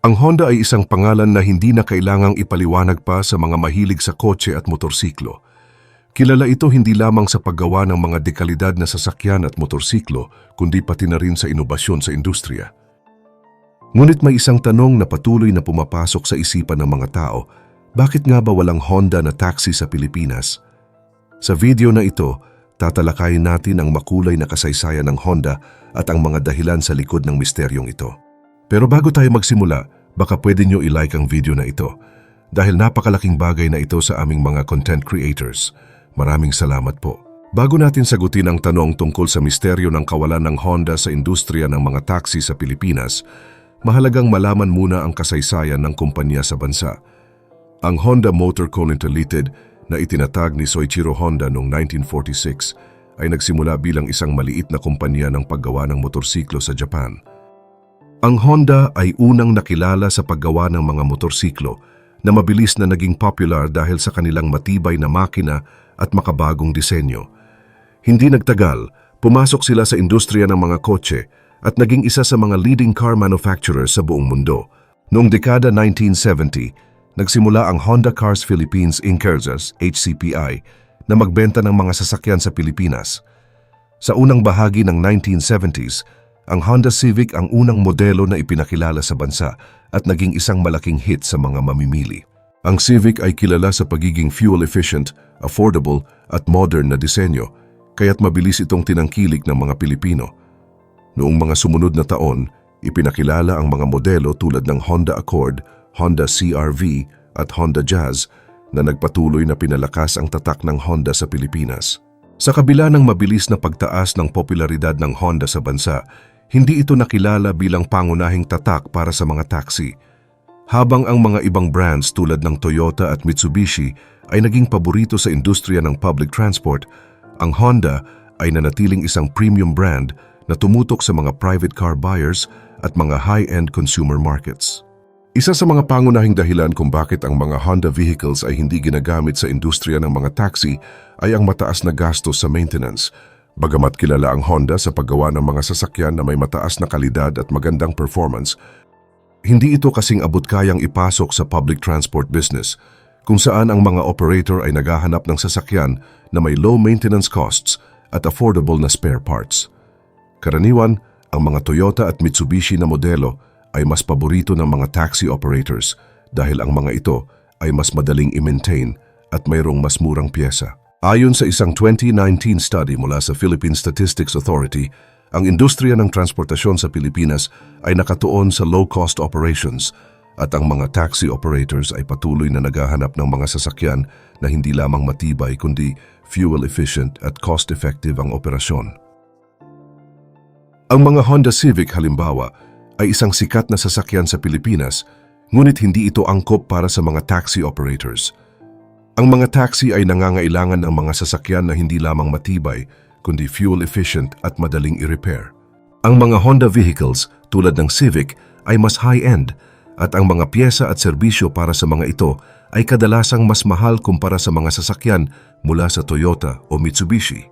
Ang Honda ay isang pangalan na hindi na kailangang ipaliwanag pa sa mga mahilig sa kotse at motorsiklo. Kilala ito hindi lamang sa paggawa ng mga dekalidad na sasakyan at motorsiklo, kundi pati na rin sa inobasyon sa industriya. Ngunit may isang tanong na patuloy na pumapasok sa isipan ng mga tao, bakit nga ba walang Honda na taxi sa Pilipinas? Sa video na ito, tatalakayin natin ang makulay na kasaysayan ng Honda at ang mga dahilan sa likod ng misteryong ito. Pero bago tayo magsimula, baka pwede nyo i-like ang video na ito dahil napakalaking bagay na ito sa aming mga content creators. Maraming salamat po. Bago natin sagutin ang tanong tungkol sa misteryo ng kawalan ng Honda sa industriya ng mga taxi sa Pilipinas, mahalagang malaman muna ang kasaysayan ng kumpanya sa bansa. Ang Honda Motor Co. Limited na itinatag ni Soichiro Honda noong 1946 ay nagsimula bilang isang maliit na kumpanya ng paggawa ng motorsiklo sa Japan. Ang Honda ay unang nakilala sa paggawa ng mga motorsiklo na mabilis na naging popular dahil sa kanilang matibay na makina at makabagong disenyo. Hindi nagtagal, pumasok sila sa industriya ng mga kotse at naging isa sa mga leading car manufacturers sa buong mundo. Noong dekada 1970, nagsimula ang Honda Cars Philippines Inc. HCPI na magbenta ng mga sasakyan sa Pilipinas. Sa unang bahagi ng 1970s, ang Honda Civic ang unang modelo na ipinakilala sa bansa at naging isang malaking hit sa mga mamimili. Ang Civic ay kilala sa pagiging fuel efficient, affordable at modern na disenyo, kaya't mabilis itong tinangkilik ng mga Pilipino. Noong mga sumunod na taon, ipinakilala ang mga modelo tulad ng Honda Accord, Honda CRV at Honda Jazz na nagpatuloy na pinalakas ang tatak ng Honda sa Pilipinas. Sa kabila ng mabilis na pagtaas ng popularidad ng Honda sa bansa, hindi ito nakilala bilang pangunahing tatak para sa mga taxi. Habang ang mga ibang brands tulad ng Toyota at Mitsubishi ay naging paborito sa industriya ng public transport, ang Honda ay nanatiling isang premium brand na tumutok sa mga private car buyers at mga high-end consumer markets. Isa sa mga pangunahing dahilan kung bakit ang mga Honda vehicles ay hindi ginagamit sa industriya ng mga taxi ay ang mataas na gastos sa maintenance Bagamat kilala ang Honda sa paggawa ng mga sasakyan na may mataas na kalidad at magandang performance, hindi ito kasing abot-kayang ipasok sa public transport business kung saan ang mga operator ay naghahanap ng sasakyan na may low maintenance costs at affordable na spare parts. Karaniwan, ang mga Toyota at Mitsubishi na modelo ay mas paborito ng mga taxi operators dahil ang mga ito ay mas madaling i-maintain at mayroong mas murang pyesa. Ayon sa isang 2019 study mula sa Philippine Statistics Authority, ang industriya ng transportasyon sa Pilipinas ay nakatuon sa low-cost operations at ang mga taxi operators ay patuloy na naghahanap ng mga sasakyan na hindi lamang matibay kundi fuel efficient at cost-effective ang operasyon. Ang mga Honda Civic halimbawa ay isang sikat na sasakyan sa Pilipinas ngunit hindi ito angkop para sa mga taxi operators – ang mga taxi ay nangangailangan ng mga sasakyan na hindi lamang matibay, kundi fuel efficient at madaling i-repair. Ang mga Honda vehicles tulad ng Civic ay mas high-end at ang mga pyesa at serbisyo para sa mga ito ay kadalasang mas mahal kumpara sa mga sasakyan mula sa Toyota o Mitsubishi.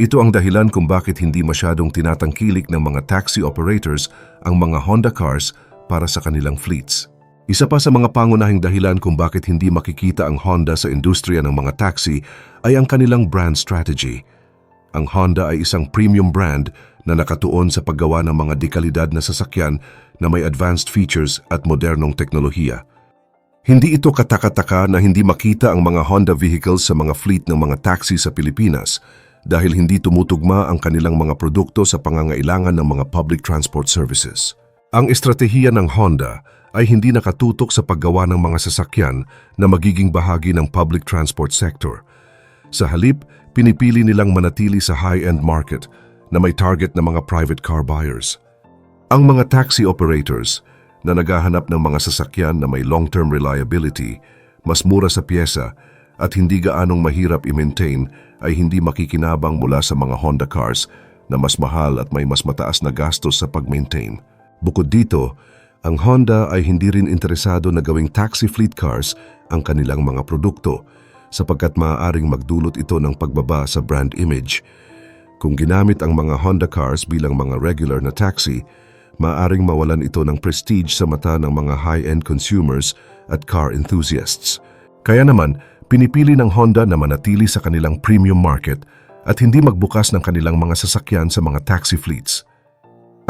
Ito ang dahilan kung bakit hindi masyadong tinatangkilik ng mga taxi operators ang mga Honda cars para sa kanilang fleets. Isa pa sa mga pangunahing dahilan kung bakit hindi makikita ang Honda sa industriya ng mga taxi ay ang kanilang brand strategy. Ang Honda ay isang premium brand na nakatuon sa paggawa ng mga dekalidad na sasakyan na may advanced features at modernong teknolohiya. Hindi ito katakataka na hindi makita ang mga Honda vehicles sa mga fleet ng mga taxi sa Pilipinas dahil hindi tumutugma ang kanilang mga produkto sa pangangailangan ng mga public transport services. Ang estratehiya ng Honda ay hindi nakatutok sa paggawa ng mga sasakyan na magiging bahagi ng public transport sector. Sa halip, pinipili nilang manatili sa high-end market na may target na mga private car buyers. Ang mga taxi operators na naghahanap ng mga sasakyan na may long-term reliability, mas mura sa pyesa at hindi gaanong mahirap i-maintain ay hindi makikinabang mula sa mga Honda cars na mas mahal at may mas mataas na gastos sa pag-maintain. Bukod dito, ang Honda ay hindi rin interesado na gawing taxi fleet cars ang kanilang mga produkto sapagkat maaaring magdulot ito ng pagbaba sa brand image. Kung ginamit ang mga Honda cars bilang mga regular na taxi, maaring mawalan ito ng prestige sa mata ng mga high-end consumers at car enthusiasts. Kaya naman, pinipili ng Honda na manatili sa kanilang premium market at hindi magbukas ng kanilang mga sasakyan sa mga taxi fleets.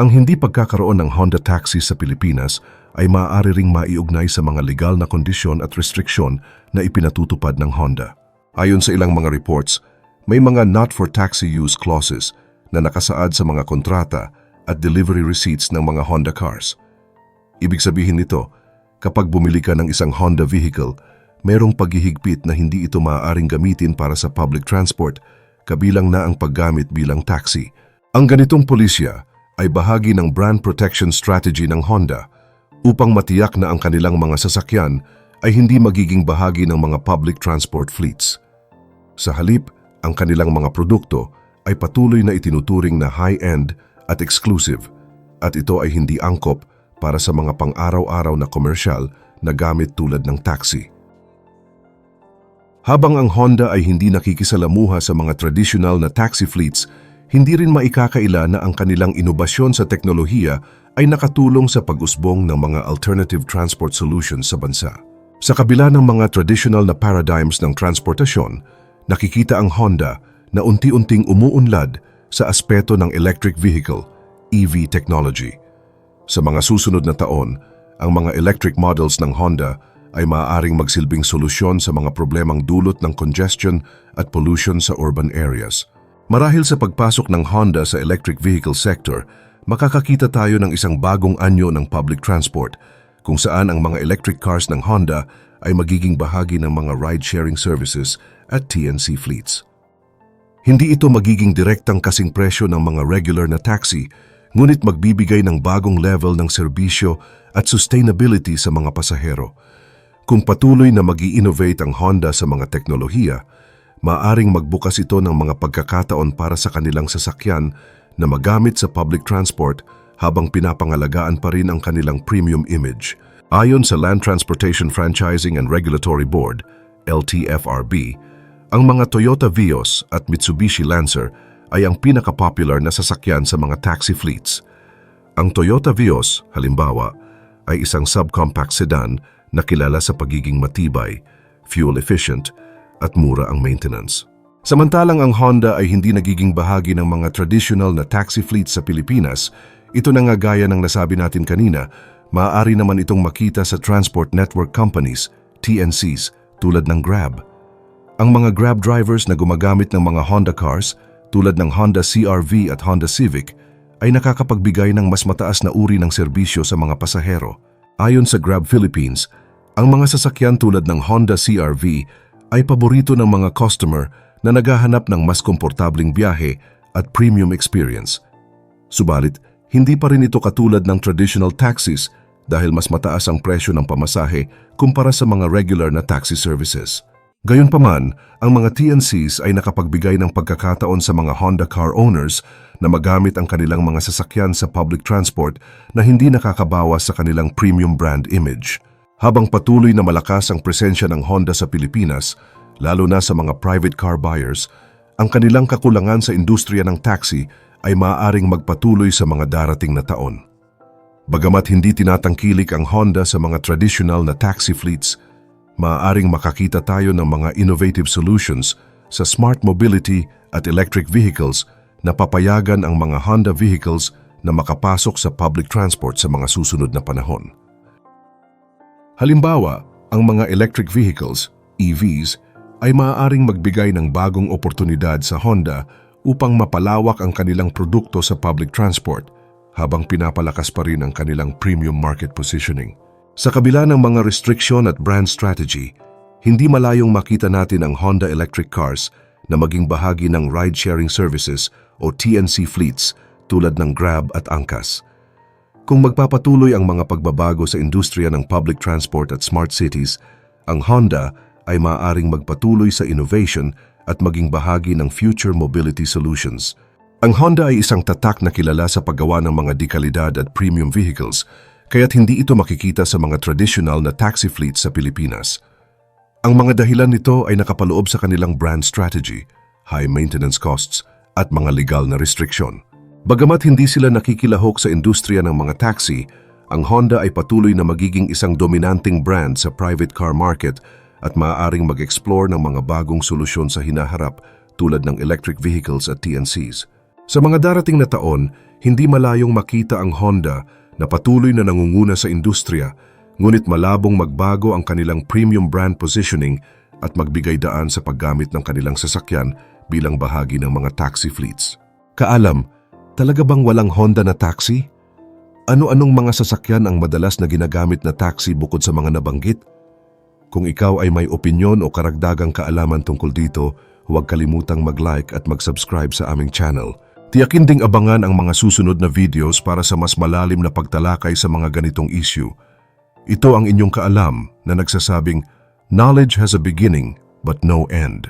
Ang hindi pagkakaroon ng Honda Taxi sa Pilipinas ay maaari ring maiugnay sa mga legal na kondisyon at restriksyon na ipinatutupad ng Honda. Ayon sa ilang mga reports, may mga not for taxi use clauses na nakasaad sa mga kontrata at delivery receipts ng mga Honda cars. Ibig sabihin nito, kapag bumili ka ng isang Honda vehicle, merong paghihigpit na hindi ito maaaring gamitin para sa public transport, kabilang na ang paggamit bilang taxi. Ang ganitong pulisya ay bahagi ng brand protection strategy ng Honda upang matiyak na ang kanilang mga sasakyan ay hindi magiging bahagi ng mga public transport fleets. Sa halip, ang kanilang mga produkto ay patuloy na itinuturing na high-end at exclusive at ito ay hindi angkop para sa mga pang-araw-araw na komersyal na gamit tulad ng taxi. Habang ang Honda ay hindi nakikisalamuha sa mga traditional na taxi fleets, hindi rin maikakaila na ang kanilang inobasyon sa teknolohiya ay nakatulong sa pag-usbong ng mga alternative transport solutions sa bansa. Sa kabila ng mga traditional na paradigms ng transportasyon, nakikita ang Honda na unti-unting umuunlad sa aspeto ng electric vehicle, EV technology. Sa mga susunod na taon, ang mga electric models ng Honda ay maaaring magsilbing solusyon sa mga problemang dulot ng congestion at pollution sa urban areas. Marahil sa pagpasok ng Honda sa electric vehicle sector, makakakita tayo ng isang bagong anyo ng public transport kung saan ang mga electric cars ng Honda ay magiging bahagi ng mga ride-sharing services at TNC fleets. Hindi ito magiging direktang kasing presyo ng mga regular na taxi, ngunit magbibigay ng bagong level ng serbisyo at sustainability sa mga pasahero. Kung patuloy na mag innovate ang Honda sa mga teknolohiya, maaring magbukas ito ng mga pagkakataon para sa kanilang sasakyan na magamit sa public transport habang pinapangalagaan pa rin ang kanilang premium image. Ayon sa Land Transportation Franchising and Regulatory Board, LTFRB, ang mga Toyota Vios at Mitsubishi Lancer ay ang pinaka-popular na sasakyan sa mga taxi fleets. Ang Toyota Vios, halimbawa, ay isang subcompact sedan na kilala sa pagiging matibay, fuel efficient, at mura ang maintenance. Samantalang ang Honda ay hindi nagiging bahagi ng mga traditional na taxi fleets sa Pilipinas, ito na nga gaya ng nasabi natin kanina, maaari naman itong makita sa transport network companies, TNCs, tulad ng Grab. Ang mga Grab drivers na gumagamit ng mga Honda cars, tulad ng Honda CRV at Honda Civic, ay nakakapagbigay ng mas mataas na uri ng serbisyo sa mga pasahero. Ayon sa Grab Philippines, ang mga sasakyan tulad ng Honda CRV ay paborito ng mga customer na naghahanap ng mas komportabling biyahe at premium experience. Subalit, hindi pa rin ito katulad ng traditional taxis dahil mas mataas ang presyo ng pamasahe kumpara sa mga regular na taxi services. Gayunpaman, ang mga TNCs ay nakapagbigay ng pagkakataon sa mga Honda car owners na magamit ang kanilang mga sasakyan sa public transport na hindi nakakabawas sa kanilang premium brand image. Habang patuloy na malakas ang presensya ng Honda sa Pilipinas, lalo na sa mga private car buyers, ang kanilang kakulangan sa industriya ng taxi ay maaaring magpatuloy sa mga darating na taon. Bagamat hindi tinatangkilik ang Honda sa mga traditional na taxi fleets, maaaring makakita tayo ng mga innovative solutions sa smart mobility at electric vehicles na papayagan ang mga Honda vehicles na makapasok sa public transport sa mga susunod na panahon. Halimbawa, ang mga electric vehicles, EVs, ay maaaring magbigay ng bagong oportunidad sa Honda upang mapalawak ang kanilang produkto sa public transport habang pinapalakas pa rin ang kanilang premium market positioning. Sa kabila ng mga restriction at brand strategy, hindi malayong makita natin ang Honda electric cars na maging bahagi ng ride-sharing services o TNC fleets tulad ng Grab at Angkas. Kung magpapatuloy ang mga pagbabago sa industriya ng public transport at smart cities, ang Honda ay maaaring magpatuloy sa innovation at maging bahagi ng future mobility solutions. Ang Honda ay isang tatak na kilala sa paggawa ng mga dekalidad at premium vehicles, kaya't hindi ito makikita sa mga traditional na taxi fleets sa Pilipinas. Ang mga dahilan nito ay nakapaloob sa kanilang brand strategy, high maintenance costs, at mga legal na restriksyon. Bagamat hindi sila nakikilahok sa industriya ng mga taxi, ang Honda ay patuloy na magiging isang dominanting brand sa private car market at maaaring mag-explore ng mga bagong solusyon sa hinaharap tulad ng electric vehicles at TNCs. Sa mga darating na taon, hindi malayong makita ang Honda na patuloy na nangunguna sa industriya, ngunit malabong magbago ang kanilang premium brand positioning at magbigay daan sa paggamit ng kanilang sasakyan bilang bahagi ng mga taxi fleets. Kaalam, talaga bang walang Honda na taxi? Ano-anong mga sasakyan ang madalas na ginagamit na taxi bukod sa mga nabanggit? Kung ikaw ay may opinyon o karagdagang kaalaman tungkol dito, huwag kalimutang mag-like at mag-subscribe sa aming channel. Tiyakin ding abangan ang mga susunod na videos para sa mas malalim na pagtalakay sa mga ganitong issue. Ito ang inyong kaalam na nagsasabing, Knowledge has a beginning but no end.